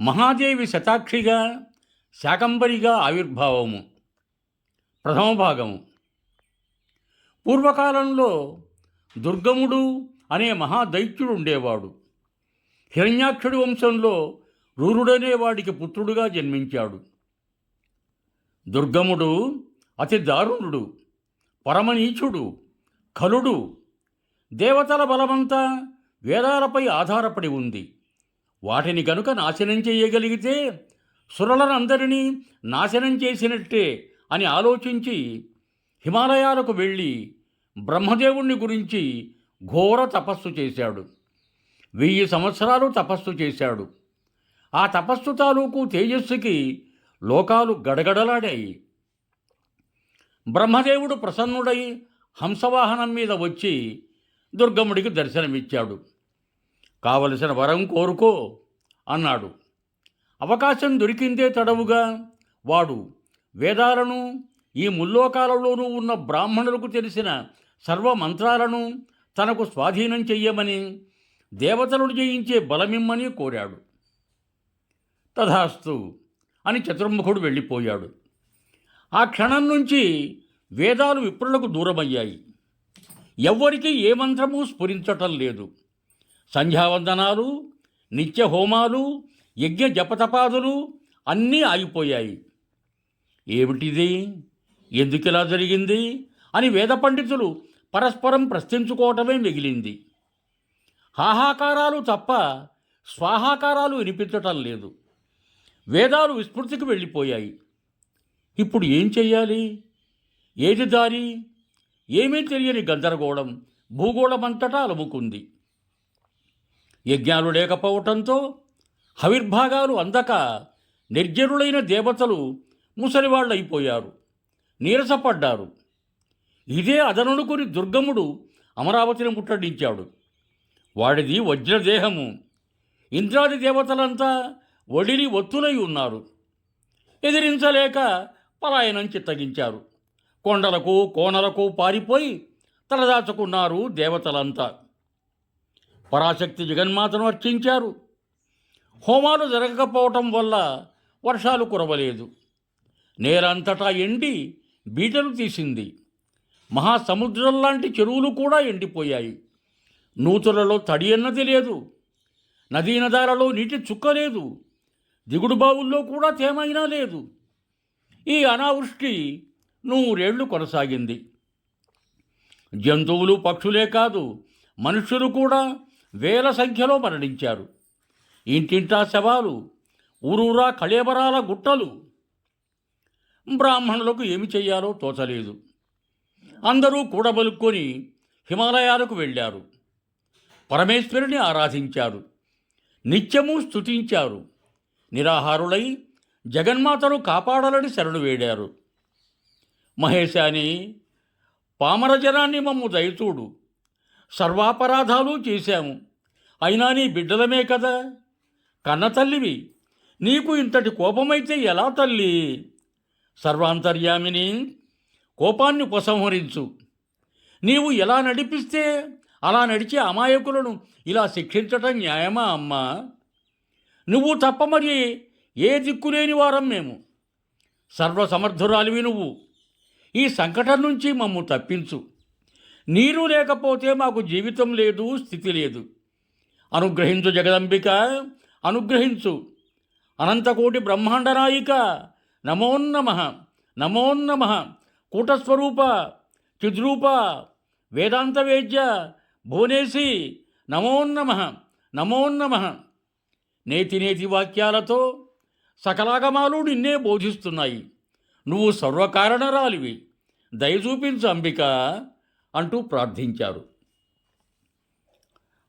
మహాదేవి శతాక్షిగా శాకంబరిగా ఆవిర్భావము. ప్రథమ భాగము. పూర్వకాలంలో దుర్గముడు అనే మహాదైత్యుడు ఉండేవాడు. హిరణ్యాక్షుడి వంశంలో రూరుడనే వాడికి పుత్రుడుగా జన్మించాడు. దుర్గముడు అతి దారుణుడు పరమనీచుడు కలుడు దేవతల బలమంతా వేదాలపై ఆధారపడి ఉంది. వాటిని గనుక నాశనం చేయగలిగితే సురలనందరినీ నాశనం చేసినట్టే అని ఆలోచించి హిమాలయాలకు వెళ్ళి బ్రహ్మదేవుణ్ణి గురించి ఘోర తపస్సు చేశాడు. వెయ్యి సంవత్సరాలు తపస్సు చేశాడు. ఆ తపస్సు తాలూకు తేజస్సుకి లోకాలు గడగడలాడాయి. బ్రహ్మదేవుడు ప్రసన్నుడై హంసవాహనం మీద వచ్చి దుర్గముడికి దర్శనమిచ్చాడు. కావలసిన వరం కోరుకో అన్నాడు. అవకాశం దొరికిందే తడవుగా వాడు వేదాలను ఈ ముల్లోకాలలోనూ ఉన్న బ్రాహ్మణులకు తెలిసిన సర్వ మంత్రాలను తనకు స్వాధీనం చెయ్యమని దేవతలను జయించే బలమిమ్మని కోరాడు. తథాస్తు అని చతుర్ముఖుడు వెళ్ళిపోయాడు. ఆ క్షణం నుంచి వేదాలు విప్రులకు దూరమయ్యాయి. ఎవ్వరికీ ఏ మంత్రమూ స్ఫురించటం లేదు. సంధ్యావందనాలు నిత్య హోమాలు యజ్ఞ జపతపాదులు అన్నీ ఆగిపోయాయి. ఏమిటిది? ఎందుకిలా జరిగింది? అని వేద పండితులు పరస్పరం ప్రశ్నించుకోవటమే మిగిలింది. హాహాకారాలు తప్ప స్వాహాకారాలు వినిపించటం లేదు. వేదాలు విస్మృతికి వెళ్ళిపోయాయి. ఇప్పుడు ఏం చెయ్యాలి? ఏది దారి? ఏమీ తెలియని గందరగోళం భూగోళమంతటా అలుముకుంది. యజ్ఞాలు లేకపోవటంతో హవిర్భాగాలు అందక నిర్జరులైన దేవతలు ముసలివాళ్ళైపోయారు. నీరసపడ్డారు. ఇదే అదనుకుని దుర్గముడు అమరావతిని ముట్టడించాడు. వాడిది వజ్రదేహము. ఇంద్రాది దేవతలంతా ఒడిలి ఒత్తులై ఉన్నారు. ఎదిరించలేక పలాయనం చిత్తగించారు. కొండలకు కోనలకు పారిపోయి తలదాచుకున్నారు దేవతలంతా. పరాశక్తి జగన్మాతను అర్చించారు. హోమాలు జరగకపోవటం వల్ల వర్షాలు కురవలేదు. నేలంతటా ఎండి బీటలు తీసింది. మహాసముద్రం లాంటి చెరువులు కూడా ఎండిపోయాయి. నూతులలో తడి అన్నది లేదు. నదీనదాలలో నీటి చుక్క లేదు. దిగుడు బావుల్లో కూడా తేమైనా లేదు. ఈ అనావృష్టి నూరేళ్ళు కొనసాగింది. జంతువులు పక్షులే కాదు మనుష్యులు కూడా వేల సంఖ్యలో మరణించారు. ఇంటింటా శవాలు ఊరూరా కళేబరాల గుట్టలు. బ్రాహ్మణులకు ఏమి చెయ్యాలో తోచలేదు. అందరూ కూడబలుక్కొని హిమాలయాలకు వెళ్ళారు. పరమేశ్వరుని ఆరాధించారు. నిత్యము స్తుతించారు. నిరాహారులై జగన్మాతను కాపాడాలని శరణు వేడారు. మహేశాని పామర జనాన్ని మమ్ము దయచూడు. సర్వాపరాధాలు చేశాము. అయినా నీ బిడ్డలమే కదా. కన్న తల్లివి నీకు ఇంతటి కోపమైతే ఎలా తల్లి? సర్వాంతర్యామిని కోపాన్ని ఉపసంహరించు. నీవు ఎలా నడిపిస్తే అలా నడిచే అమాయకులను ఇలా శిక్షించటం న్యాయమా అమ్మా? నువ్వు తప్ప మరి ఏ దిక్కులేని వారం మేము. సర్వసమర్థురాలివి నువ్వు. ఈ సంకటం నుంచి మమ్ము తప్పించు. నీరు లేకపోతే మాకు జీవితం లేదు స్థితి లేదు. అనుగ్రహించు జగదంబిక అనుగ్రహించు. అనంతకోటి బ్రహ్మాండ నాయిక నమోన్నమ నమోన్నమ కూటస్వరూప చిద్రూప వేదాంత వేద్య భువనేసి నమోన్నమ నమోన్నమ నేతి నేతి వాక్యాలతో సకలాగమాలు నిన్నే బోధిస్తున్నాయి. నువ్వు సర్వకారణరాలివి. దయ చూపించు అంబిక. అంటూ ప్రార్థించారు.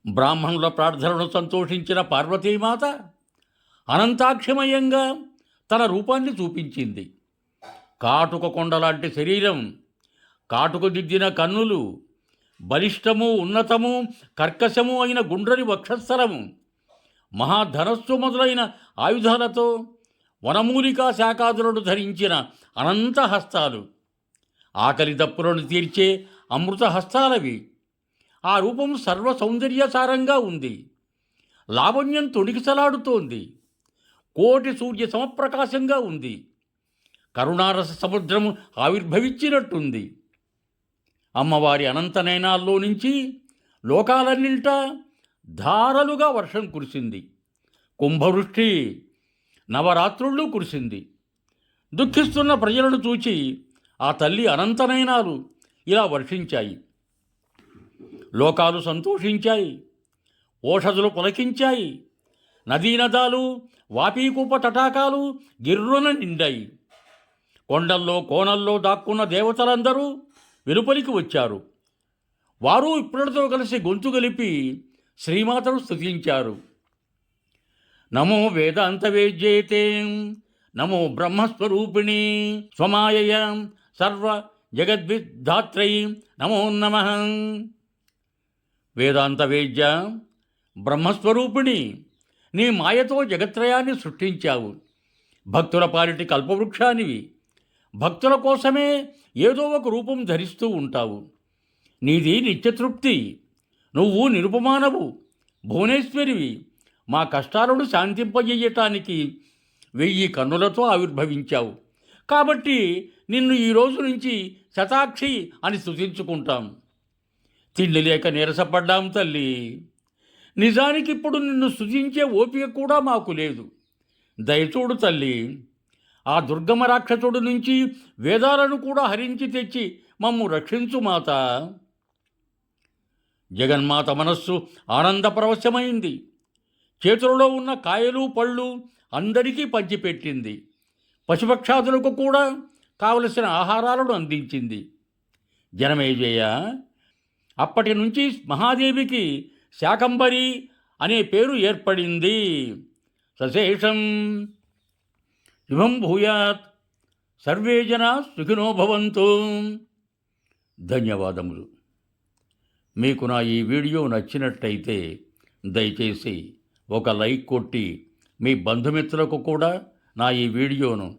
బ్రాహ్మణుల ప్రార్థనను సంతోషించిన పార్వతీమాత అనంతాక్షమయంగా తన రూపాన్ని చూపించింది. కాటుక కొండ లాంటి శరీరం కాటుకు దిద్దిన కన్నులు బలిష్టము ఉన్నతము కర్కశము అయిన గుండ్రని వక్షస్థలము మహాధనస్సు మొదలైన ఆయుధాలతో వనమూలికా శాఖాదులను ధరించిన అనంత హస్తాలు. ఆకలి దప్పులను తీర్చే అమృతహస్తాలవి ఆ రూపం సర్వ సౌందర్యసారంగా ఉంది. లావణ్యం తొణికిసలాడుతోంది. కోటి సూర్య సమప్రకాశంగా ఉంది. కరుణారస సముద్రము ఆవిర్భవించినట్టుంది. అమ్మవారి అనంతనయనాల్లో నుంచి లోకాలన్నింటా ధారలుగా వర్షం కురిసింది. కుంభవృష్టి నవరాత్రుళ్ళు కురిసింది. దుఃఖిస్తున్న ప్రజలను చూచి ఆ తల్లి అనంతనయనాలు ఇలా వర్షించాయి. లోకాలు సంతోషించాయి. ఓషధులు పులకించాయి. నదీనదాలు వాపీకూప తటాకాలు గిర్రున నిండాయి. కొండల్లో కోణల్లో దాక్కున్న దేవతలందరూ వెలుపలికి వచ్చారు. వారు ఇప్పుడతో కలిసి గొంతు కలిపి శ్రీమాతను స్థుతించారు నమో వేదాంత వేద్యేతే నమో బ్రహ్మస్వరూపిణి స్వమాయయం సర్వ జగద్విధాత్రై నమో నమ. వేదాంత వేద్య బ్రహ్మస్వరూపిణి నీ మాయతో జగత్రయాన్ని సృష్టించావు. భక్తుల పాలిటి కల్పవృక్షానివి. భక్తుల కోసమే ఏదో ఒక రూపం ధరిస్తూ ఉంటావు. నీది నిత్యతృప్తి. నువ్వు నిరుపమానవు. భువనేశ్వరివి. మా కష్టాలను శాంతింపజేయటానికి వెయ్యి కన్నులతో ఆవిర్భవించావు. కాబట్టి నిన్ను ఈ రోజు నుంచి శతాక్షి అని స్థుతించుకుంటాం తిండి లేక నీరసపడ్డాం తల్లి. నిజానికి ఇప్పుడు నిన్ను స్థుతించే ఓపిక కూడా మాకు లేదు. దయచూడు తల్లి. ఆ దుర్గమ రాక్షసుడు నుంచి వేదాలను కూడా హరించి తెచ్చి మమ్ము రక్షించు మాత. జగన్మాత మనస్సు ఆనందపరవశమైంది చేతులలో ఉన్న కాయలు పళ్ళు అందరికీ పంచిపెట్టింది. పశుపక్షాదులకు కూడా కావలసిన ఆహారాలను అందించింది. జనమేజయ అప్పటి నుంచి మహాదేవికి శాకంబరి అనే పేరు ఏర్పడింది. సశేషం శుభం భూయాత్ సర్వే జనా సుఖినో భవంతు. ధన్యవాదములు. మీకు నా ఈ వీడియో నచ్చినట్టయితే దయచేసి ఒక లైక్ కొట్టి మీ బంధుమిత్రులకు కూడా నా ఈ వీడియోను